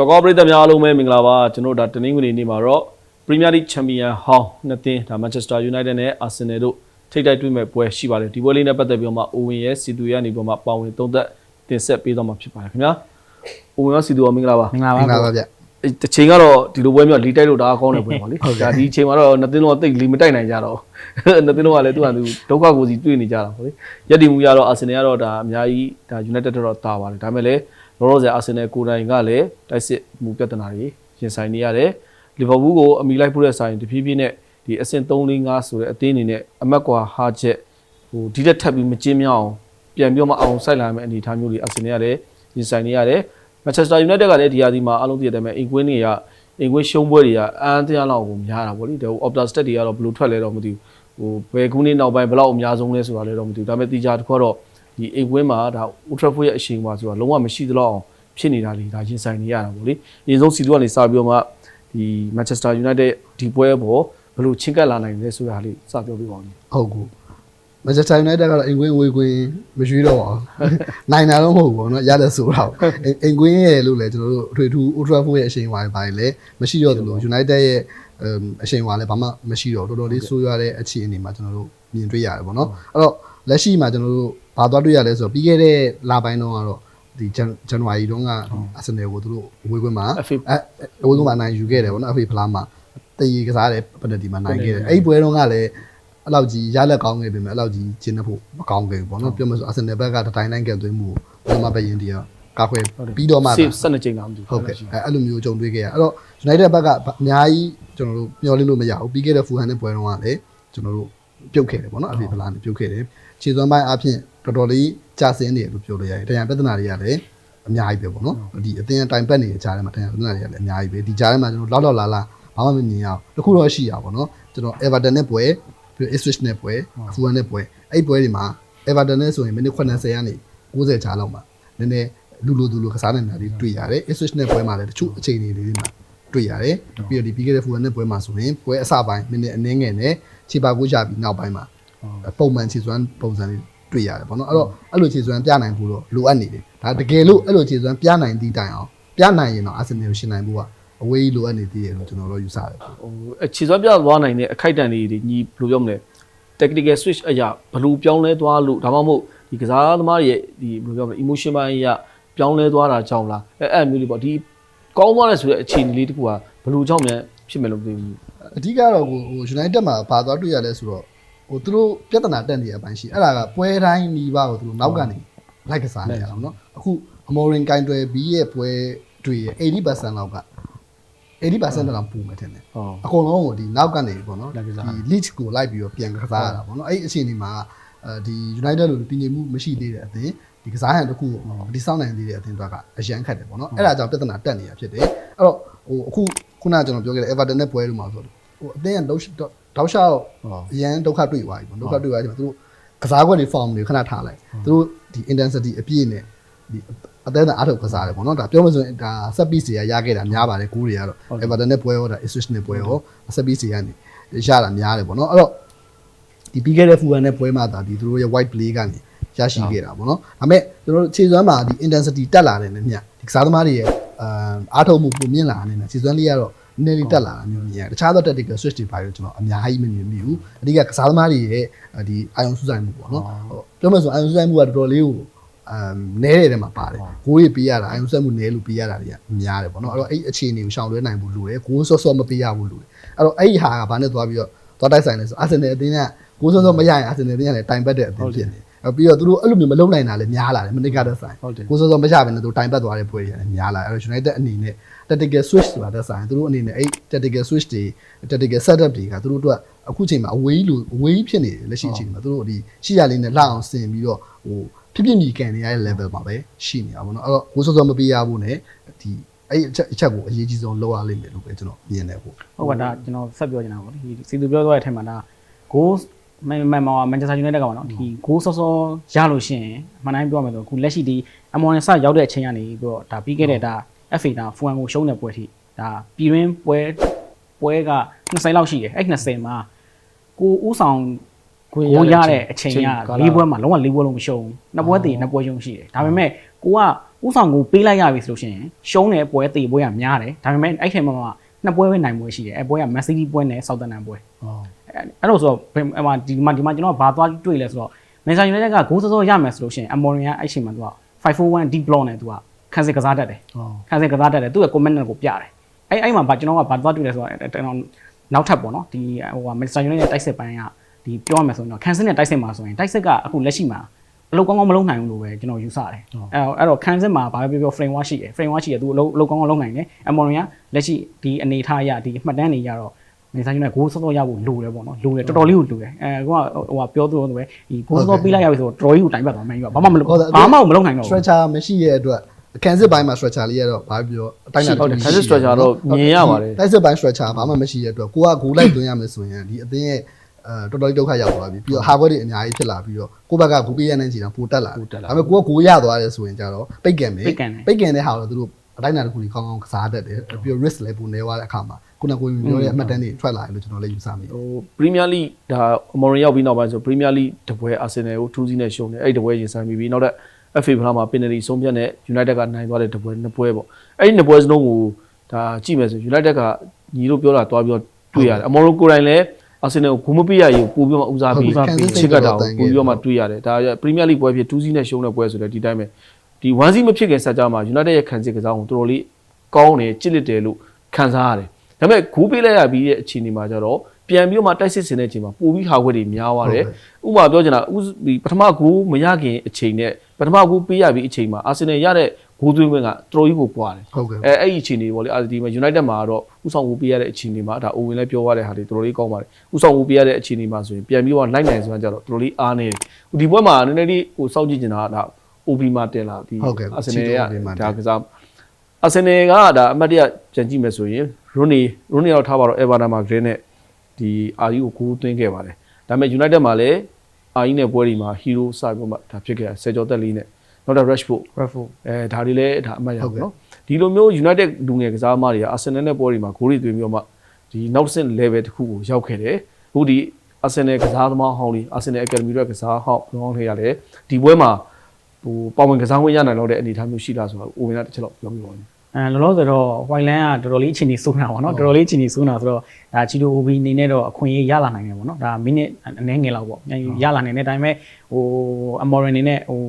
စောကောပရိသတ်များအားလုံးပဲမင်္ဂလာပါကျွန်တော်တို့ဒါတနင်္ဂနွေနေ့မှာတော့ Premier League Champion ဟောင်းနှစ်သင်းဒါ Manchester United နဲ့ Arsenal တို့ထိပ်တိုက်တွေ့မဲ့ပွဲရှိပါတယ်ဒီပွဲလေးနဲ့ပတ်သက်ပြီးတော့မှ Owen ရဲ့စီတူရဲ့နေပြီးတော့မှပါဝင်သုံးသက်တင်ဆက်ပေးတော့မှာဖြစ်ပါတယ်ခင်ဗျာ Owen ရောစီတူရောမင်္ဂလာပါမင်္ဂလာမင်္ဂလာပါပါဗျအဲတစ်ချိန်ကတော့ဒီလိုပွဲမျိုးကလီတိုက်လို့ဒါအကောင်းတဲ့ပွဲပါလေဒါဒီအချိန်မှာတော့နှစ်သင်းလုံးကတိတ်လီမတိုက်နိုင်ကြတော့ဘူးနှစ်သင်းလုံးကလည်းသူ့ဟာသူဒုက္ခကိုစီတွေ့နေကြတာပေါ့လေရက်တီမူရတော့ Arsenal ကတော့ဒါအများကြီးဒါ United တော့တာပါတယ်ဒါပေမဲ့လည်း လောလောဆယ် Arsenal ကိုယ်တိုင်ကလည်းတိုက်စစ်မှုပြဿနာတွေရင်ဆိုင်နေရတယ်လီဗာပူးကိုအမိလိုက်ဖို့တဲ့ဆိုင်တဖြည်းဖြည်းနဲ့ဒီအဆင့်3 4 5ဆိုတဲ့အသင်းအနေနဲ့အမတ်ကွာဟာချက်ဟိုဒီတက်ထပ်ပြီးမကျင်းမြောင်းအောင်ပြန်ပြောမအောင်စိုက်လာမယ့်အနေအထားမျိုးတွေ Arsenal ကလည်းရင်ဆိုင်နေရတယ် Manchester United ကလည်းဒီဟာဒီမှာအလုံးပြည့်တယ်မဲ့အင်ကွင်းတွေကအိမ်ခွေးရှုံးပွဲတွေကအန်းတရားလောက်ကိုများတာဗောလေဒါဟို Opta Stat တွေကတော့ဘယ်လိုထွက်လဲတော့မသိဘူးဟိုဘယ်ခုနှစ်နောက်ပိုင်းဘယ်လောက်အများဆုံးလဲဆိုတာလည်းတော့မသိဘူးဒါပေမဲ့တီချာတစ်ခုကတော့ ဒီအိမ်ခွင်းမှာဒါ Ultra Trafford ရဲ့အရှိန်ပါဆိုတာလုံးဝမရှိသလောက်အောင်ဖြစ်နေတာလေဒါရင်ဆိုင်နေရတာဗောလေအရင်ဆုံးစီတူကနေစပြီးတော့မှဒီ Manchester United ဒီပွဲပေါ်ဘယ်လိုချင်းကပ်လာနိုင်လဲဆိုတာလေးစပြောပြပါဦးဟုတ်ကူမန်ချက်စတာယူနိုက်တက်ကတော့အင်ကွင်းဝေးကွင်းမရွေးတော့ပါဘူးနိုင်တာတော့မဟုတ်ဘူးပေါ့နော်ရတယ်ဆိုတော့အင်ကွင်းရဲ့လို့လေကျွန်တော်တို့အထွေထူး Ultra Four ရဲ့အရှိန်ဝါတွေပါတယ်လေမရှိတော့သလို United ရဲ့အရှိန်ဝါလည်းဘာမှမရှိတော့တော်တော်လေးဆိုးရွားတဲ့အခြေအနေမှာကျွန်တော်တို့မြင်တွေ့ရတယ်ပေါ့နော်အဲ့တော့လက်ရှိမှာကျွန်တော်တို့ ဘာသွားတွေ့ရလဲဆိုတော့ပြီးခဲ့တဲ့လပိုင်းတော့ကတော့ဒီဇန်နဝါရီတုန်းကအာဆင်နယ်ကိုသူတို့ဝေးကွင်းမှာ FA အဲဝေးကွင်းမှာနိုင်ယူခဲ့တယ်ပေါ့နော်အဖေဖလားမှာတည်ကစားတယ်ပနတီမှာနိုင်ခဲ့တယ်အဲ့ဒီပွဲတုန်းကလည်းအဲ့လောက်ကြီးရလက်ကောင်းခဲ့ပြီမဲ့အဲ့လောက်ကြီးကျင်းနေဖို့မကောင်းခဲ့ဘူးပေါ့နော်ပြောမှဆိုအာဆင်နယ်ဘက်ကတတိုင်းတိုင်းကန်သွင်းမှုကိုဘယ်မှာပဲရင်တည်းကာခွဲပြီးတော့မှစေး12ချိန်လောက်မသိဘူးဟုတ်ကဲ့အဲအဲ့လိုမျိုးကြုံတွေ့ခဲ့ရအဲ့တော့ United ဘက်ကအများကြီးကျွန်တော်တို့မျှော်လင့်လို့မရဘူးပြီးခဲ့တဲ့ Fulham နဲ့ပွဲတုန်းကလည်းကျွန်တော်တို့ပြုတ်ခဲ့တယ်ပေါ့နော်အဖေဖလားနဲ့ပြုတ်ခဲ့တယ်ခြေစွမ်းပိုင်းအဖြစ် တော်တော်လေးကြာစင်းနေတယ်လို့ပြောလို့ရတယ်တရားပြဿနာတွေကလည်းအများကြီးပဲပေါ့နော်ဒီအတင်းတိုင်ပတ်နေတဲ့ကြားထဲမှာတရားပြဿနာတွေကလည်းအများကြီးပဲဒီကြားထဲမှာကျွန်တော်လောက်လောက်လာလာဘာမှမမြင်ရအောင်တခုတော့ရှိရပါပေါ့နော်ကျွန်တော် Everton နဲ့ပွဲပြီး Ipswich နဲ့ပွဲ Fulham နဲ့ပွဲအဲ့ပွဲတွေမှာ Everton နဲ့ဆိုရင်မိနစ်80ကနေ90ကြားလောက်မှာနည်းနည်းလူလူသူလူကစားနေတာတွေတွေ့ရတယ် Ipswich နဲ့ပွဲမှာလည်းတချို့အချိန်တွေလေးတွေမှာတွေ့ရတယ်ပြီးတော့ဒီပြီးခဲ့တဲ့ Fulham နဲ့ပွဲမှာဆိုရင်ပွဲအစပိုင်းမိနစ်အနည်းငယ်နဲ့ခြေပါကိုရပြီးနောက်ပိုင်းမှာပုံမှန်ခြေစွမ်းပုံစံတွေ တွေ့ရတယ်ပေါ့နော်အဲ့တော့အဲ့လိုခြေစွမ်းပြနိုင်ဖို့တော့လိုအပ်နေတယ်ဒါတကယ်လို့အဲ့လိုခြေစွမ်းပြနိုင်သည့်တိုင်အောင်ပြနိုင်ရင်တော့ Arsenal ကိုရှင်နိုင်ဖို့ကအဝေးလိုအပ်နေသေးတယ်လို့ကျွန်တော်တို့ယူဆတယ်ဟိုအခြေစွမ်းပြသွားနိုင်တဲ့အခိုက်အတန့်လေးတွေညီဘယ်လိုပြောမလဲ technical switch အရာဘယ်လိုပြောင်းလဲသွားလို့ဒါမှမဟုတ်ဒီကစားသမားတွေရဲ့ဒီဘယ်လိုပြောမလဲ emotion ပိုင်းအရာပြောင်းလဲသွားတာကြောင့်လားအဲအဲ့မျိုးလေးပေါ့ဒီကောင်းသွားတယ်ဆိုတဲ့အခြေအနေလေးတခုကဘယ်လိုကြောင့်လဲဖြစ်မယ်လို့မသိဘူးအဓိကတော့ဟို United မှာဘာသွားတွေ့ရလဲဆိုတော့ ဟိုသူတို့ပြဿနာတက်နေတဲ့အပိုင်းရှိအဲ့ဒါကပွဲတိုင်းနီးပါးကိုသူတို့နောက်ကနေလိုက်ကစားနေရအောင်နော်အခုအမော်ရင်ကင်တွယ်ဘီရဲ့ပွဲတွေရဲ့80%လောက်က80%လောက်ပူမယ်ထင်တယ်ဟုတ်အကုန်လုံးကိုဒီနောက်ကနေပေါ့နော်လိုက်ကစားဒီ lead ကိုလိုက်ပြီးတော့ပြန်ကစားရတာပေါ့နော်အဲ့ဒီအခြေအနေမှာအဲဒီ United လို့တည်ငြိမ်မှုမရှိသေးတဲ့အသင်းဒီကစားရန်တစ်ခုကိုဒီစောင့်နိုင်သေးတဲ့အသင်းတွေကအရန်ခတ်တယ်ပေါ့နော်အဲ့ဒါကြောင့်ပြဿနာတက်နေတာဖြစ်တယ်အဲ့တော့ဟိုအခုခုနကကျွန်တော်ပြောခဲ့တဲ့ Everton နဲ့ပွဲလို့မှာဆိုတော့ဟိုအသင်းကတောက် တောက်လျှောက်အရန်ဒုက္ခတွေ့သွားပြီပေါ့ဒုက္ခတွေ့သွားပြီသူတို့ကစားကွက်တွေ form တွေခဏထားလိုက်သူတို့ဒီ intensity အပြည့်နဲ့ဒီအသေးအအားထုတ်ကစားတယ်ပေါ့နော်ဒါပြောမှဆိုရင်ဒါ set piece တွေကရခဲ့တာများပါတယ်ကူးတွေကတော့ Everton နဲ့ပွဲရောဒါ Ipswich နဲ့ပွဲရော set piece တွေကနေရတာများတယ်ပေါ့နော်အဲ့တော့ဒီပြီးခဲ့တဲ့ Fulham နဲ့ပွဲမှာဒါဒီသူတို့ရဲ့ white play ကနေရရှိခဲ့တာပေါ့နော်ဒါပေမဲ့ကျွန်တော်တို့ခြေစွမ်းမှာဒီ intensity တက်လာတယ်နဲ့မြတ်ဒီကစားသမားတွေရဲ့အာအားထုတ်မှုပုံမြင့်လာတယ်နဲ့ခြေစွမ်းလေးကတော့ နည်းလေးတက်လာတာမျိုးမြင်ရတယ်တခြားသော tactical switch တွေပါလို့ကျွန်တော်အများကြီးမမြင်မိဘူးအဓိကကစားသမားတွေရဲ့ဒီအာယုံစူးစိုက်မှုပေါ့နော်ဟုတ်ပြောမယ်ဆိုအာယုံစူးစိုက်မှုကတော်တော်လေးကိုအမ်နဲတဲ့ထဲမှာပါတယ်ဂိုးတွေပေးရတာအာယုံစက်မှုနဲလို့ပေးရတာတွေကများတယ်ပေါ့နော်အဲ့တော့အဲ့အခြေအနေကိုရှောင်လွှဲနိုင်ဖို့လိုတယ်ဂိုးစောစောမပေးရဘူးလိုတယ်အဲ့တော့အဲ့ဒီဟာကဘာနဲ့သွားပြီးတော့သွားတိုက်ဆိုင်လဲဆိုအာဆင်နယ်အသင်းကဂိုးစောစောမရရင်အာဆင်နယ်အသင်းကလည်းတိုင်ပတ်တဲ့အသင်းဖြစ်နေအဲ့ပြီးတော့သူတို့အဲ့လိုမျိုးမလုံနိုင်တာလည်းများလာတယ်မနစ်ကတည်းကဆိုင်ဟုတ်တယ်ကိုစောစောမရဘဲနဲ့သူတိုင်ပတ်သွားတဲ့ပွဲတွေလည်းများလာအဲ့တော့ United အနေနဲ့ tactical switch ဆိုတာတက်ဆိုင်သူတို့အနေနဲ့အဲ့ tactical switch တွေ tactical setup တွေကသူတို့အတွက်အခုချိန်မှာအဝေးလိုအဝေးဖြစ်နေတယ်လက်ရှိအချိန်မှာသူတို့ဒီရှိရလေးနဲ့လှအောင်ဆင်ပြီးတော့ဟိုဖြစ်ဖြစ်မြည်ကန်နေရတဲ့ level မှာပဲရှိနေတာပေါ့နော်အဲ့တော့ကိုစောစောမပေးရဘူးနဲ့ဒီအဲ့အချက်အချက်ကိုအရေးကြီးဆုံးလောက်ရလိမ့်မယ်လို့ပဲကျွန်တော်မြင်တယ်ပေါ့ဟုတ်ပါဒါကျွန်တော်ဆက်ပြောချင်တာပေါ့ဒီစီသူပြောသွားတဲ့အထက်မှာဒါ goal မန်မန်မန်ချက်စတာယူနိုက်တက်ကပါတော့ဒီ goal စောစောရလို့ရှိရင်အမှန်တိုင်းပြောမယ်ဆိုအခုလက်ရှိဒီအမော်နဆရောက်တဲ့အချိန်ကနေပြီးတော့ဒါပြီးခဲ့တဲ့ဒါ FA ဒါဖူအန်ကိုရှုံးတဲ့ပွဲထိဒါပြည်ရင်းပွဲပွဲက20လောက်ရှိတယ်အဲ့20မှာကိုဦးဆောင်ကိုရတဲ့အချိန်က၄ပွဲမှာလုံးဝ၄ပွဲလုံးမရှုံးနှစ်ပွဲတည်နှစ်ပွဲရှုံးရှိတယ်ဒါပေမဲ့ကိုကဦးဆောင်ကိုပေးလိုက်ရပြီဆိုလို့ရှိရင်ရှုံးတဲ့ပွဲတည်ပွဲကများတယ်ဒါပေမဲ့အဲ့ချိန်မှာနှစ်ပွဲပဲနိုင်ပွဲရှိတယ်အဲ့ပွဲက Man City ပွဲနဲ့ Southampton ပွဲအဲ့လိုဆိုတော့ဘယ်ဟိုမှာဒီမှာဒီမှာကျွန်တော်ကဘာသွားတွေ့လဲဆိုတော့မန်ချက်ယူနိုက်တက်ကဂိုးစောစောရမယ်ဆိုလို့ရှိရင်အမော်ရီယာအဲ့ချိန်မှာသူက541 deep block နဲ့သူက ခန်းစစ်ကစားတတ်တယ်ခန်းစစ်ကစားတတ်တယ်သူ့ရဲ့ comment နဲ့ကိုပြတယ်အဲ့အဲ့မှာဘာကျွန်တော်ကဘာသွားတွေ့လဲဆိုတော့ကျွန်တော်နောက်ထပ်ပေါ့နော်ဒီဟိုကမန်ချက်ယူနိုက်တက်တိုက်စစ်ပိုင်းကဒီပြောရမယ်ဆိုရင်တော့ခန်းစစ်နဲ့တိုက်စစ်မှာဆိုရင်တိုက်စစ်ကအခုလက်ရှိမှာအလုပ်ကောင်းကောင်းမလုပ်နိုင်ဘူးလို့ပဲကျွန်တော်ယူဆတယ်အဲ့အဲ့တော့ခန်းစစ်မှာဘာပဲပြောပြော framework ရှိတယ် framework ရှိတယ်သူအလုပ်အလုပ်ကောင်းကောင်းလုပ်နိုင်တယ်အမော်ရီယာလက်ရှိဒီအနေထားအရဒီမှတ်တမ်းတွေရတော့နေဆိုင်ယူနဲ့ဂိုးစောစောရဖို့လိုတယ်ပေါ့နော်လိုတယ်တော်တော်လေးကိုလိုတယ်အဲကိုကဟိုကပြောသလိုပဲဒီဂိုးစောစောပေးလိုက်ရပြီဆိုတော့တော်တော်ကြီးကိုတိုင်ပတ်သွားမှန်ကြီးကဘာမှမလုပ်ဘာမှမလုပ်နိုင်တော့ဘူး stretcher မရှိရဲ့အတွက် ကန်စစ်ပိုင်းမှာ stretcher လေးရတော့ဘာပြောအတိုင်းအတာဟုတ်တယ် Kansas stretcher တော့မြင်ရပါတယ်တိုက်စစ်ပိုင်း stretcher ဘာမှမရှိရဲ့အတွက်ကိုကဂိုးလိုက်သွင်းရမယ်ဆိုရင်ဒီအသင်းရဲ့အဲတော်တော်လေးဒုက္ခရောက်သွားပြီပြီးတော့ hardware တွေအများကြီးဖြစ်လာပြီးတော့ကိုယ့်ဘက်ကဂိုးပေးရတဲ့ချိန်တော့ပိုတက်လာတယ်ဒါပေမဲ့ကိုကဂိုးရသွားတယ်ဆိုရင်ကြတော့ပိတ်ကန်မယ်ပိတ်ကန်တဲ့ဟာတော့သူတို့အတိုင်းအတာတစ်ခုကြီးကောင်းကောင်းကစားတတ်တယ်ပြီးတော့ risk လည်းပိုနေသွားတဲ့အခါမှာခုနကကိုပြောတဲ့အမှတ်တမ်းတွေထွက်လာတယ်လို့ကျွန်တော်လည်းယူဆမိတယ်ဟိုပရီးမီးယားလိဒါအမော်ရင်ရောက်ပြီးနောက်ပိုင်းဆိုပရီးမီးယားလိတပွဲအာဆင်နယ်ကိုထူးစီးနဲ့ရှုံးတယ်အဲ့ဒီတပွဲရင်ဆိုင်ပြီးပြီးနောက်တဲ့ FA ဖလားမှာပင်နတီဆုံးဖြတ်နဲ့ United ကနိုင်သွားတဲ့တပွဲနှစ်ပွဲပေါ့အဲ့ဒီနှစ်ပွဲစလုံးကိုဒါကြည့်မယ်ဆို United ကညီတို့ပြောတာတွားပြီးတော့တွေ့ရတယ်အမော်ရိုကိုယ်တိုင်လည်းအာဆင်နယ်ကိုဂိုးမပေးရရင်ပို့ပြီးမှဦးစားပြီးချစ်ကတ်တာကိုပို့ပြီးတော့မှတွေ့ရတယ်ဒါပရီးမီးယားလိပွဲဖြစ်ထူးစီးနဲ့ရှုံးတဲ့ပွဲဆိုတဲ့ဒီတိုင်းပဲဒီ1စီမဖြစ်ခင်ဆက်ကြမှာ United ရဲ့ခံစစ်ကစားအောင်တော်တော်လေးကောင်းတယ်ကြစ်လက်တယ်လို့ခံစားရတယ်ဒါပေမဲ့ဂိုးပေးလိုက်ရပြီးတဲ့အခြေအနေမှာကျတော့ ပြန်ပြီးတော့မှတိုက်စစ်စင်တဲ့အချိန်မှာပို့ပြီးဟာခွက်တွေများသွားတယ်။ဥပမာပြောချင်တာဥဒီပထမဂိုးမရခင်အချိန်နဲ့ပထမဂိုးပေးရပြီးအချိန်မှာအာဆင်နယ်ရတဲ့ဂိုးသွင်းခွင့်ကတော်ကြီးကိုပွားတယ်ဟုတ်ကဲ့။အဲအဲ့ဒီအခြေအနေပေါ့လေအာဒီမှာ United မှာတော့ဥဆောင်ဂိုးပေးရတဲ့အခြေအနေမှာဒါအိုဝင်လည်းပြောရတဲ့ဟာတွေတော်တော်လေးကောင်းပါတယ်။ဥဆောင်ဂိုးပေးရတဲ့အခြေအနေမှာဆိုရင်ပြန်ပြီးတော့လိုက်နိုင်စွမ်းကြတော့တော်တော်လေးအားနေတယ်။ဒီပွဲမှာနည်းနည်းလေးဟိုစောင့်ကြည့်နေတာကဒါ OB မှာတင်လာဒီအာဆင်နယ်ကဒါကစားအာဆင်နယ်ကဒါအမှတ်တရပြန်ကြည့်မယ်ဆိုရင်ရိုနီရိုနီတော့ထားပါတော့ Everton မှာ Green နဲ့ ဒီအာရီကိုဂိုးသွင်းခဲ့ပါတယ်ဒါပေမဲ့ United မှာလည်းအာရီနဲ့ပွဲဒီမှာ Hero စပြီးမှဒါဖြစ်ခဲ့တာဆယ်ကျော်သက်လေးနဲ့နောက်တော့ Rashford Bradford အဲဒါတွေလည်းဒါအမှတ်ရပါတော့ဒီလိုမျိုး United လူငယ်ကစားသမားတွေက Arsenal နဲ့ပွဲဒီမှာဂိုးတွေသွင်းပြီးတော့မှဒီနောက်ဆင့် level တစ်ခုကိုရောက်ခဲ့တယ်အခုဒီ Arsenal ကစားသမားဟောင်းလေး Arsenal Academy တွေကစားဟောင်းဟောင်းလေးရတယ်ဒီပွဲမှာဟိုပါဝင်ကစားခွင့်ရနိုင်တော့တဲ့အနေအထားမျိုးရှိလားဆိုတော့ Owen ကတစ်ချက်တော့ပြောပြပါဦး အဲလောလောဆယ်တော့ Whiteland ကတော်တော်လေးအချိန်ကြီးစိုးနေတာပေါ့နော်တော်တော်လေးအချိန်ကြီးစိုးနေတာဆိုတော့ဒါချီတို OB အနေနဲ့တော့အခွင့်အရေးရလာနိုင်တယ်ပေါ့နော်ဒါမိနစ်အနည်းငယ်လောက်ပေါ့ရလာနိုင်တယ်ဒါပေမဲ့ဟို Amorin အနေနဲ့ဟို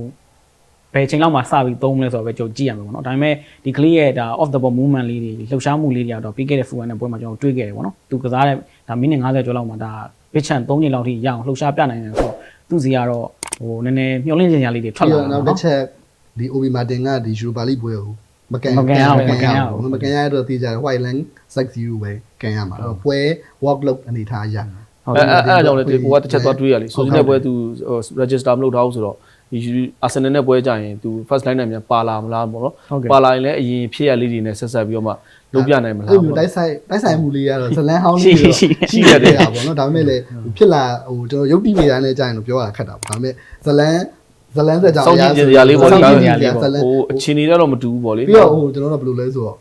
ဘယ်ချိန်လောက်မှစပြီးသုံးမလဲဆိုတော့ပဲကြုံကြည့်ရမှာပေါ့နော်ဒါပေမဲ့ဒီကလေးရဲ့ဒါ off the ball movement လေးတွေလှုပ်ရှားမှုလေးတွေကတော့ပြီးခဲ့တဲ့ full နဲ့ပွဲမှာကျွန်တော်တွေ့ခဲ့တယ်ပေါ့နော်သူကစားတဲ့ဒါမိနစ်50ကျော်လောက်မှာဒါ pitch chance 3ချိန်လောက်ထိရအောင်လှုပ်ရှားပြနိုင်တယ်ဆိုတော့သူစီကတော့ဟိုနည်းနည်းမျောလင့်စရာလေးတွေထွက်လာတာနောက်ပေါ့တစ်နော်ချက်ဒီ OB Martin ကဒီ Europa League ပွဲကို မကန်မကန်ရဘူးမကန်ရဘူးမကန်ရတော့တေးကြတယ် White Land 6-0ပဲကန်ရမှာအဲ့တော့ပွဲ work load အနေထားရဟုတ်အဲတယ်အဲအဲကြောင့်လေဒီကိုကတစ်ချက်သွားတွေးရလေဆိုတဲ့ပွဲသူ register မလုပ်ထားဘူးဆိုတော့ဒီ Arsenal နဲ့ပွဲကြရင်သူ first line နဲ့မြန်ပါလာမလားပေါ့နော်ဟုတ်ကဲ့ပါလာရင်လည်းအရင်ဖြစ်ရလေးတွေနဲ့ဆက်ဆက်ပြီးတော့မှလုပ်ပြနိုင်မလားအဲ့ပေါ့လိုနော်တိုက်ဆိုင်တိုက်ဆိုင်မှုလေးကတော့ဇလန်းဟောင်းရှိလေးရှိတော့ရှိရှိရတယ်ပေါ့နော်ဒါပေမဲ့လည်းဖြစ်လာဟိုကျွန်တော်ရုပ်တိမိတိုင်းနဲ့ကြာရင်တော့ပြောရတာခက်တာပေါ့ဒါပေမဲ့ဇလန်း ဇလန်းဆက်ကြောင်စောင့်ကြည့်ကြရလေးပေါ့စောလေင့်ဒါကြည့်ကြရဇလန်းဟိုအချင်းတွေတော့မတူဘူးပေါ့လေပြီးတော့ဟိုကျွန်တော်တို့ဘယ်လိုလဲဆိုတော့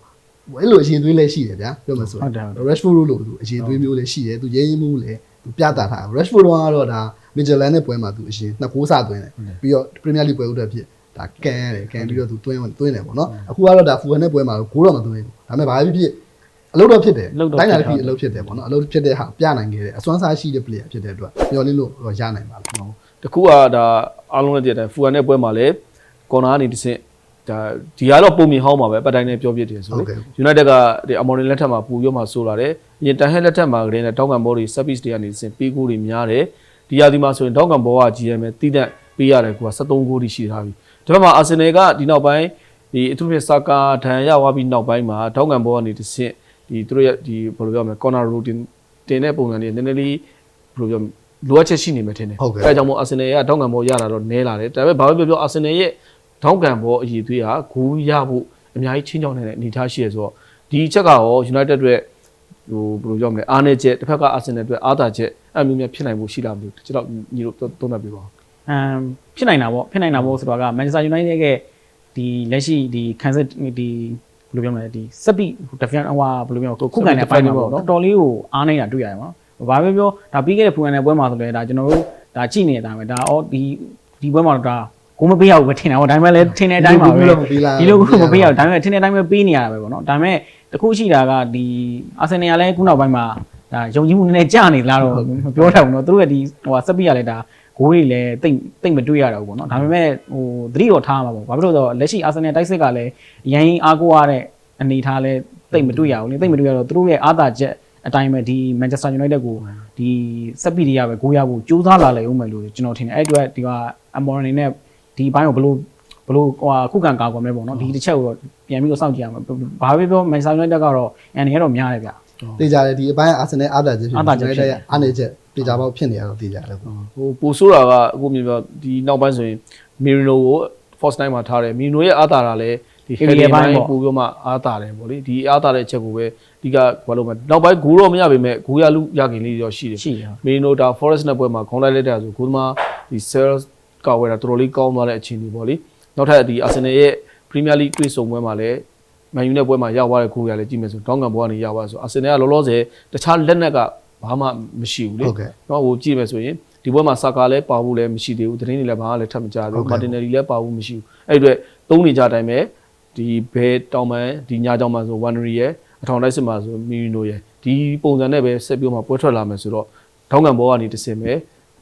အဲ့လိုအရင်သွေးလည်းရှိတယ်ဗျာပြောမှဆိုဟုတ်တယ်ဟုတ်တယ် Rashford လို့သူအရင်သွေးမျိုးလည်းရှိတယ်သူရဲရင်မှုလည်းသူပြတာထား Rashford ကတော့ဒါ Midtjylland နဲ့ပွဲမှာသူအရင်နှစ်ကိုးစသွင်းတယ်ပြီးတော့ Premier League ပွဲဥတက်ဖြစ်ဒါကန်ရတယ်ကန်ပြီးတော့သူသွင်းသွင်းတယ်ပေါ့နော်အခုကတော့ဒါ Fulham နဲ့ပွဲမှာတော့ဂိုးတော့မသွင်းဘူးဒါပေမဲ့ဘာဖြစ်ဖြစ်အလုပ်တော့ဖြစ်တယ်အလုပ်တော့တိုင်းတာဖြစ်တစ်တာခုအလုပ်ဖြစ်တယ်ပေါ့နော်အလုပ်ဖြစ်တဲ့ဟာပြနိုင်ခဲ့တယ်အစွမ်းစားရှိတဲ့ player ဖြစ်တဲ့အတွက်မျှော်လင့်လို့တော့ရနိုင်ပါလား တခုကဒါအားလုံးလည်းတည်တယ်ဖူကန်တဲ့ပွဲမှာလည်းကော်နာကနေတစ်ဆင့်ဒါဒီကတော့ပုံမြင်ဟောင်းမှာပဲပတ်တိုင်းနဲ့ပြောပြတယ်ဆိုဟုတ်လေကဲ့ United ကဒီ Amorin လက်ထက်မှာပူရောမှာဆိုလာတယ်။အရင်တန်ဟက်လက်ထက်မှာကလေးနဲ့တောင်းကန်ဘောတွေ service တွေကနေတစ်ဆင့်ပေးကိုတွေများတယ်။ဒီရာသီမှာဆိုရင်တောင်းကန်ဘောကကြီးရမယ်တိတက်ပေးရတယ်ကွာ73ဂိုးထိရှိထားပြီ။ဒါပေမဲ့ Arsenal ကဒီနောက်ပိုင်းဒီအထူးဖြင့်စာကာဒဏ်ရသွားပြီးနောက်ပိုင်းမှာတောင်းကန်ဘောကနေတစ်ဆင့်ဒီသူတို့ရဲ့ဒီဘယ်လိုပြောမလဲ corner routine တင်တဲ့ပုံစံတွေနည်းနည်းလေးဘယ်လိုပြောလို အပ်ချက်ရှိနေမှထင်တယ်ဟုတ်ကဲ့ အဲဒါကြောင့်မို့ Arsenal ကတောင်းကန်ဘောရတာတော့နည်းလာတယ်။ဒါပေမဲ့ဘာပဲပြောပြော Arsenal ရဲ့တောင်းကန်ဘောအည်သွေးဟာဂိုးရဖို့အများကြီးချင်းချောင်းနေတဲ့အနေအထားရှိရဆိုတော့ဒီအချက်ကရော United အတွက်ဟိုဘယ်လိုပြောမလဲအားနေချက်တစ်ဖက်က Arsenal အတွက်အားသာချက်အမျိုးမျိုးဖြစ်နိုင်ဖို့ရှိလာမလို့ကျွန်တော်ညီတို့သုံးသပ်ပြပါဦး အမ်ဖြစ်နိုင်တာပေါ့ဖြစ်နိုင်တာပေါ့ဆိုတော့က Manchester United ရဲ့ဒီလက်ရှိဒီခံစစ်ဒီဘယ်လိုပြောမလဲဒီစက်ပီ defend ဟိုဟာဘယ်လိုပြောခုခံတဲ့ပိုင်းမှာပေါ့နော်တော်တော်လေးကိုအားနေတာတွေ့ရတယ်ပေါ့နော် ဘာပဲပြောဒါပြီးခဲ့တဲ့ဖူကန်တဲ့ပွဲမှာဆိုလဲဒါကျွန်တော်တို့ဒါကြည့်နေတဲ့အတိုင်းပဲဒါအော်ဒီဒီပွဲမှာတော့ဒါကိုမပေးရဘူးပဲထင်တာပေါ့ဒါပေမဲ့လည်းထင်တဲ့အတိုင်းပါပဲ ဒီလိုကိုမပေးရဘူးဒါပေမဲ့ထင်းတဲ့အတိုင်းပဲပေးနေရတာပဲပေါ့နော်ဒါပေမဲ့တခုရှိတာကဒီအာဆင်နယ်ကလည်းခုနောက်ပိုင်းမှာဒါယုံကြည်မှုနည်းနည်းကျနေလားတော့မပြောတတ်ဘူးเนาะသူတို့ရဲ့ဒီဟိုဟာစက်ပီကလည်းဒါဂိုးတွေလည်းတိတ်တိတ်မတွေ့ရတော့ဘူးပေါ့နော်ဒါပေမဲ့ဟိုသတိတော်ထားမှာပေါ့ဘာဖြစ်လို့လဲဆိုတော့လက်ရှိအာဆင်နယ်တိုက်စစ်ကလည်းရန်ရင်အားကိုးရတဲ့အနေထားလဲတိတ်မတွေ့ရဘူးလေတိတ်မတွေ့ရတော့သူတို့ရဲ့အားသာချက် အတိုင်းပဲဒီ Manchester United ကိုဒီစက်ပီတွေကပဲဂိုးရဖို့ကြိုးစားလာလေဦးမယ်လို့ကျွန်တော်ထင်တယ်အဲ့အတွက်ဒီကအမော်နေနဲ့ဒီဘိုင်းကိုဘယ်လိုဘလို့ဟိုဟာခုခံကာကွယ်မဲပေါ့နော်ဒီတစ်ချက်ကိုတော့ပြန်ပြီးတော့စောင့်ကြည့်ရမှာဘာပဲပြောမန်ချက်ယူနိုက်တက်ကတော့အန်ဒီကတော့များတယ်ဗျတေချာတယ်ဒီအပိုင်းအာဆင်နယ်အားသာချက်ဖြစ်အားသာချက်ဖြစ်တယ်ရဲ့အားနေချက်တေချာပေါက်ဖြစ်နေရတော့တေချာတယ်ပေါ့ဟိုပိုဆိုးတာကအခုမြင်ပြဒီနောက်ပိုင်းဆိုရင်မီရီနိုကို first time မှာထားတယ်မီရီနိုရဲ့အားသာတာလည်းဒီ heavy ဘိုင်းပို့ပြီးမှအားသာတယ်ပေါ့လေဒီအားသာတဲ့အချက်ကိုပဲ ဒီကဘာလို့မနောက်ပိုင်းဂိုးတော့မရပေမဲ့ဂိုးရလူရခင်လေးတော့ရှိတယ်ရှိတယ်မီနိုတာ forest နဲ့ပွဲမှာခေါင်းလိုက်လိုက်တာဆိုကိုသမားဒီ sales ကဝယ်တာတော်တော်လေးကောင်းသွားတဲ့အခြေအနေပေါ့လေနောက်ထပ်ဒီ Arsenal ရဲ့ Premier League တွေ့ဆုံပွဲမှာလည်း Man U နဲ့ပွဲမှာရောက်သွားတဲ့ကိုရလည်းကြည့်မယ်ဆိုတောင်းကန်ပွဲကနေရောက်သွားဆို Arsenal ကလောလောဆယ်တခြားလက်နက်ကဘာမှမရှိဘူးလေဟုတ်ကဲ့တော့ဟိုကြည့်မယ်ဆိုရင်ဒီပွဲမှာဆာကာလည်းပါဖို့လည်းမရှိသေးဘူးသတင်းတွေလည်းဘာမှလည်းထပ်မကြသေးဘူးမာတင်နယ်လီလည်းပါဖို့မရှိဘူးအဲ့ဒီအတွက်သုံးနေကြတဲ့အတိုင်းပဲဒီဘဲတောင်ပန်ဒီညာကြောင်ပန်ဆိုဝန်နရီရဲ့ အထောင်လိုက်စစ်မှာဆိုမီရီနိုရဲ့ဒီပုံစံနဲ့ပဲဆက်ပြီးမှပွဲထွက်လာမယ်ဆိုတော့ထောင်းကန်ဘောကနေတစ်စင်ပဲ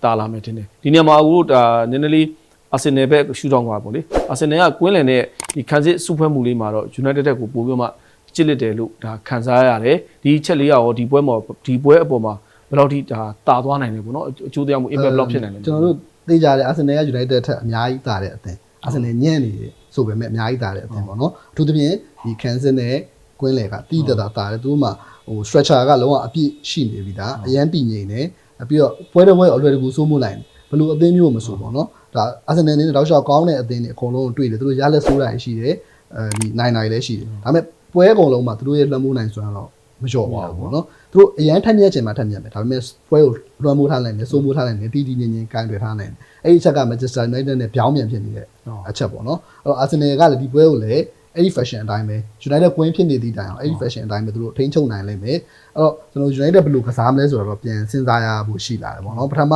တာလာမယ်ထင်တယ်ဒီနေရာမှာအခုဒါနည်းနည်းလေးအာဆင်နယ်ဘက်ရှူထောင်းသွားပေါ့လေအာဆင်နယ်ကကွင်းလန်တဲ့ဒီခံစစ်စုဖွဲ့မှုလေးမှာတော့ United တက်ကိုပို့ပြီးမှကြစ်လက်တယ်လို့ဒါခံစားရတယ်ဒီချက်လေးကရောဒီပွဲမှာဒီပွဲအပေါ်မှာဘယ်လောက်ထိဒါတာသွားနိုင်လဲပေါ့နော်အကျိုးတရားမှု impact ဘယ်လောက်ဖြစ်နိုင်လဲကျွန်တော်တို့တေချာတယ်အာဆင်နယ်က United ထက်အများကြီးတာတဲ့အသင်းအာဆင်နယ်ညံ့နေတယ်ဆိုပေမဲ့အများကြီးတာတဲ့အသင်းပေါ့နော်အထူးသဖြင့်ဒီကန်ဆစ်နဲ့ ကွင်းလေကတီးတတာတာတယ်သူတို့မှဟို structure ကလုံးဝအပြည့်ရှိနေပြီဒါအရန်တည်ငြိမ်နေပြီးတော့ပွဲတော်ပွဲ already ကိုစိုးမိုးနိုင်ဘယ်လိုအသင်းမျိုးမဆိုပေါ့နော်ဒါအာဆင်နယ်နေတောက်လျှောက်ကောင်းတဲ့အသင်းတွေအကုန်လုံးတွေ့တယ်သူတို့ရလက်ဆိုးတာရှိတယ်အဲဒီနိုင်နိုင်လည်းရှိတယ်ဒါပေမဲ့ပွဲအကုန်လုံးမှာသူတို့ရဲ့လွှမ်းမိုးနိုင်စွမ်းတော့မလျှော့ပါဘူးပေါ့နော်သူတို့အရန်ထက်မြက်ချင်မှထက်မြက်မယ်ဒါပေမဲ့ပွဲကိုလွှမ်းမိုးထားနိုင်တယ်စိုးမိုးထားနိုင်တယ်တီးတီးငြိမ်ငြိမ်ကိုင်းတွယ်ထားနိုင်တယ်အဲ့ဒီအချက်က Manchester United နဲ့ပြောင်းပြန်ဖြစ်နေတဲ့အချက်ပေါ့နော်အဲ့တော့ Arsenal ကလည်းဒီပွဲကိုလည်း အဲ့ဒီ fashion အတိုင်းပဲ United ကွင်းဖြစ်နေသည့်တိုင်အောင်အဲ့ဒီ fashion အတိုင်းပဲသူတို့ထိန်းချုပ်နိုင်လိမ့်မယ်အဲ့တော့ကျွန်တော် United ဘယ်လိုကစားမလဲဆိုတော့ပြန်စဉ်းစားရဖို့ရှိလာတယ်ပေါ့နော်ပထမ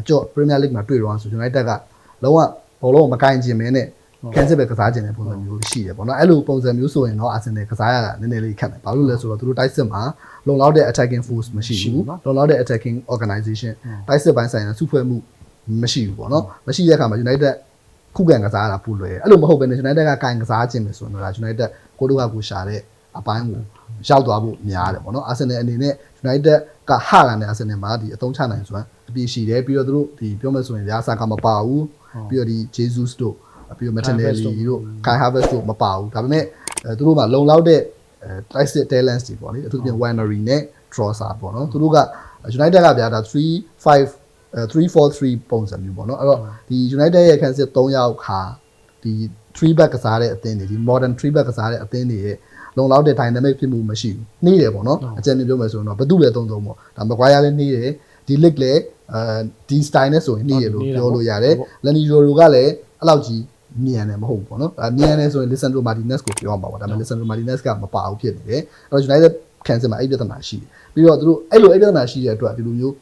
အကျော့ Premier League မှာတွေ့တော့ဆို United ကလုံးဝဘောလုံးမကင်ကျင်မင်းနဲ့ cancel ပဲကစားခြင်းတဲ့ပုံစံမျိုးရှိတယ်ပေါ့နော်အဲ့လိုပုံစံမျိုးဆိုရင်တော့ Arsenal ကစားရတာနည်းနည်းလေးခက်တယ်ဘာလို့လဲဆိုတော့သူတို့တိုက်စစ်မှာလုံလောက်တဲ့ attacking force မရှိဘူးလုံလောက်တဲ့ attacking organization တိုက်စစ်ပိုင်းဆိုင်ရာစုဖွဲ့မှုမရှိဘူးပေါ့နော်မရှိတဲ့အခါမှာ United ခုခံကစားရတာပူလွယ်အဲ့လိုမဟုတ်ဘဲနဲ့ United ကကင်ကစားခြင်းပဲဆိုတော့ဒါ United ကိုတို့ကကိုရှာတဲ့အပိုင်းကိုရောက်သွားဖို့များတယ်ပေါ့နော် Arsenal အနေနဲ့ United ကဟာလာတဲ့ Arsenal မှာဒီအသုံးချနိုင်စွမ်းအပြည့်ရှိတယ်ပြီးတော့သူတို့ဒီပြောမယ်ဆိုရင်ရာစာကမပါဘူးပြီးတော့ဒီ Jesus တို့ပြီးတော့ Martinelli တို့ Kai Havertz တို့မပါဘူးဒါပေမဲ့အဲသူတို့ကလုံလောက်တဲ့အဲ Tyson talents တွေပေါ့လေအထူးသဖြင့် Winery နဲ့ Trossard ပေါ့နော်သူတို့က United ကဗျာဒါ3 5အဲ 343ပုံစံမျိုးပေါ့နော်အဲ့တော့ဒီ United ရဲ့ cancel 3ယောက်ခါဒီ3 back ကစားတဲ့အသင်းတွေဒီ modern 3 back ကစားတဲ့အသင်းတွေရဲ့လုံလောက်တဲ့ dynamic ဖြစ်မှုမရှိဘူးနှီးတယ်ပေါ့နော်အကြံဉာဏ်ပြောမယ်ဆိုရင်တော့ဘယ်သူလဲသုံးသုံးပေါ့ဒါ Maguire လည်းနှီးတယ်ဒီ lick လည်းအဲဒီ style နဲ့ဆိုရင်နှီးတယ်လို့ပြောလို့ရတယ်လန်နီယိုရိုကလည်းအဲ့လောက်ကြီးမြန်တယ်မဟုတ်ဘူးပေါ့နော်အဲမြန်တယ်ဆိုရင် Lisandro Martinez ကိုပြောမှာပေါ့ဒါပေမဲ့ Lisandro Martinez ကမပါဘူးဖြစ်နေတယ်အဲ့တော့ United cancel မှာအဲ့ပြဿနာရှိတယ်ပြီးတော့သူတို့အဲ့လိုအဲ့ပြဿနာရှိတဲ့အတွက်ဒီလိုမျိုး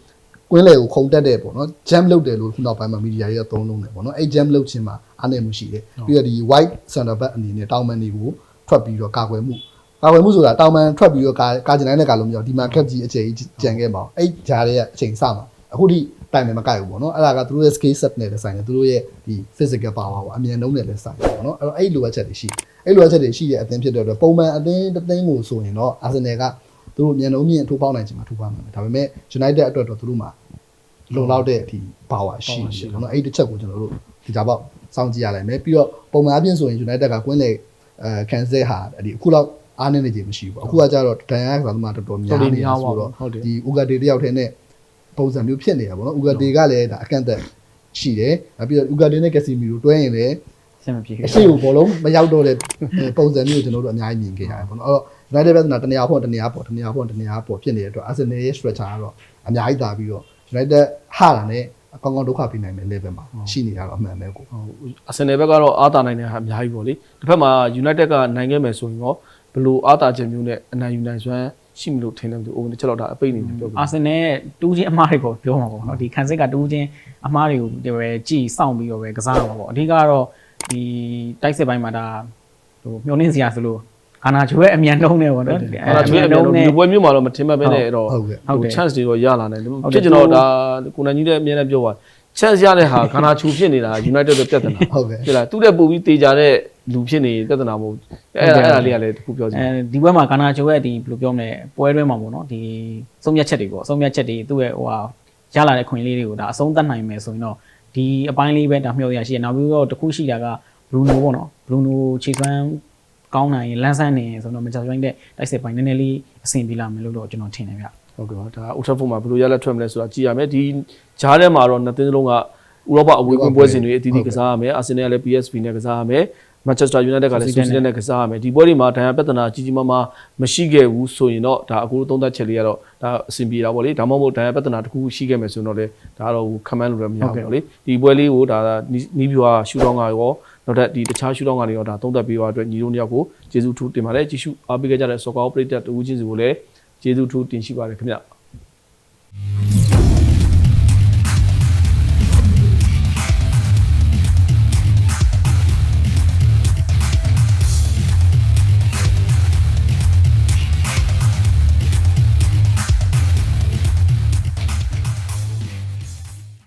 ကွင်းလေကိုခုံတက်တယ်ပေါ့နော် jam လုပ်တယ်လို့ခုနောက်ပိုင်းမှာ media တွေကသုံးလုံးတယ်ပေါ့နော်အဲ့ jam လုပ်ခြင်းမှာအားနည်းမှုရှိတယ်ပြီးတော့ဒီ white center back အနေနဲ့တောင်းမန်တွေကိုထွက်ပြီးတော့ကာကွယ်မှုကာဝယ်မှုဆိုတာတောင်ပန်ထွက်ပြီးတော့ကာကာကျင်တိုင်းနဲ့ကာလို့မရောဒီမှာကက်ကြီးအချိန်ကြီးကြံခဲ့ပါအောင်အဲ့ဂျားတွေကအချိန်စမှာအခုဒီတိုင်မယ်မကိုက်ဘူးပေါ့နော်အဲ့ဒါကသူတို့ရဲ့ skill set နဲ့လည်းဆိုင်တယ်သူတို့ရဲ့ဒီ physical power ပေါ့အမြန်နှုံးနဲ့လည်းဆိုင်တယ်ပေါ့နော်အဲ့တော့အဲ့လိုအပ်ချက်တွေရှိအဲ့လိုအပ်ချက်တွေရှိတဲ့အသင်းဖြစ်တဲ့အတွက်ပုံမှန်အသင်းတစ်သင်းကိုဆိုရင်တော့ Arsenal က သူတို့မြန်နှုံးမြင့်ထိုးပေါက်နိုင်ချင်မှာထိုးပေါက်နိုင်တယ်ဒါပေမဲ့ United အတွက်တော့သူတို့မှာလုံလောက်တဲ့အထိ power ရှိတယ်ပေါ့နော်အဲ့ဒီတစ်ချက်ကိုကျွန်တော်တို့ဒီကြပေါ့စောင့်ကြည့်ရလိုက်မယ်ပြီးတော့ပုံမှန်အပြင်ဆိုရင် United ကကွင်းလေအဲ cancel ဟာဒီအခုလောက်အားနည်းနေခြင်းမရှိဘူးအခုကကြတော့ဒန်ယာကဆိုတော့တော်တော်များနေဆိုတော့ဟုတ်တယ်ဒီဥဂတေတယောက်တည်းနဲ့ပုံစံမျိုးဖြစ်နေတာပေါ့နော်ဥဂတေကလည်းဒါအကန့်အသတ်ရှိတယ်နောက်ပြီးတော့ဥဂတေနဲ့ကက်စီမီကိုတွဲရင်လည်းဆင်မပြေအရှိကိုဘောလုံးမရောက်တော့တဲ့ပုံစံမျိုးကိုကျွန်တော်တို့အများကြီးမြင်ခဲ့ရတယ်ပေါ့နော်အဲ့တော့ United ပြဿနာတနေရာဖို့တနေရာပေါ့တနေရာဖို့တနေရာပေါ့ဖြစ်နေတဲ့အတွက် Arsenal ရဲ့ structure ကတော့အများကြီးတာပြီးတော့ United ဟာတာနဲ့အကောင်းကောင်းဒုက္ခပေးနိုင်တဲ့ level မှာရှိနေတာတော့အမှန်ပဲကိုအာဆင်နယ်ဘက်ကတော့အားတာနိုင်တဲ့ဟာအများကြီးပေါ့လေတစ်ဖက်မှာ United ကနိုင်ခဲ့မယ်ဆိုရင်ရောဘယ်လိုအားတာချက်မျိုးနဲ့အနိုင်ယူနိုင်စွမ်းရှိမလို့ထင်တယ်သူအိုးတစ်ချက်တော့ဒါအပိတ်နေတယ်ပြောပြအာဆင်နယ်ရဲ့တူးချင်းအမားတွေပေါ့ပြောမှာပေါ့နော်ဒီခန်းစစ်ကတူးချင်းအမားတွေကိုဒီပဲကြည်စောင့်ပြီးတော့ပဲကစားရမှာပေါ့အဓိကတော့ဒီတိုက်စစ်ပိုင်းမှာဒါဟိုမျောနှင်းစရာဆိုလို့ ခန္ဓာချိုးရဲ့အမြန်နှုံးနေပေါ့နော်အဲ့ဒါကျွေးအမျိုးဒီပွဲမျိုးမှာတော့မထင်မှတ်ပဲနဲ့တော့ဟုတ်ကဲ့ဟုတ်တယ် chance တွေတော့ရလာနိုင်တယ်ဟုတ်တယ်ဖြစ်ကျွန်တော်ဒါကိုနိုင်ကြီးလည်းအမြဲတမ်းပြောပါ chance ရတဲ့ဟာခန္ဓာချူဖြစ်နေတာ United ရဲ့ပြဿနာဟုတ်ကဲ့ဖြစ်လားသူ့တဲ့ပို့ပြီးတေချာတဲ့လူဖြစ်နေပြဿနာမဟုတ်ဘူးအဲ့ဒါအဲ့ဒါလေးကလည်းတစ်ခုပြောစီအဲဒီဘက်မှာခန္ဓာချိုးရဲ့ဒီဘယ်လိုပြောမလဲပွဲတွဲမှာပေါ့နော်ဒီစုံမြတ်ချက်တွေပေါ့စုံမြတ်ချက်တွေသူ့ရဲ့ဟိုဟာရလာတဲ့ခွင့်လေးတွေကိုဒါအဆုံးသတ်နိုင်မယ်ဆိုရင်တော့ဒီအပိုင်းလေးပဲဒါမျှော်ရရှိရနောက်ပြီးတော့တစ်ခုရှိတာကဘလူးနိုပေါ့နော်ဘလူးနိုခြေစွမ်း ကောင်းနိုင်ရင်လန်းဆန်းနေရင်ဆိုတော့မကြိုင်းတဲ့တိုက်စစ်ပိုင်းနည်းနည်းလေးအဆင်ပြေလာမယ်လို့တော့ကျွန်တော်ထင်တယ်ဗျဟုတ်ကဲ့ပါဒါ Old Trafford မှာဘယ်လိုရလက်ထွက်မလဲဆိုတာကြည့်ရမယ်ဒီဂျားထဲမှာတော့နှစ်သင်းစလုံးကဥရောပအဝေးကွင်းပွဲစဉ်တွေအသီးသီးကစားရမယ်အာဆင်နယ်ကလည်း PSV နဲ့ကစားရမယ် Manchester United ကလည်း Sociedad နဲ့ကစားရမယ်ဒီပွဲတွေမှာဒဏ်ရာပြဿနာကြီးကြီးမားမားမရှိခဲ့ဘူးဆိုရင်တော့ဒါအခုသုံးသက်ချက်လေးကတော့ဒါအဆင်ပြေတာပေါ့လေဒါမှမဟုတ်ဒဏ်ရာပြဿနာတစ်ခုရှိခဲ့မယ်ဆိုရင်တော့လေဒါတော့ခမန်းလို့လည်းမရဘူးပေါ့လေဒီပွဲလေးကိုဒါနီးပြွာရှူတောင်းကရော နောက်ထပ်ဒီတခြားရှုထောင့်ကနေရောဒါသုံးသပ်ပေးပါအတွက်ညီတို့နှစ်ယောက်ကိုကျေးဇူးထူးတင်ပါတယ်ကြည့်ရှုအားပေးခဲ့ကြတဲ့ Soccer Operator တူဦးချင်းစီကိုလည်းကျေးဇူးထူးတင်ရှိပါတယ်ခင်ဗျာ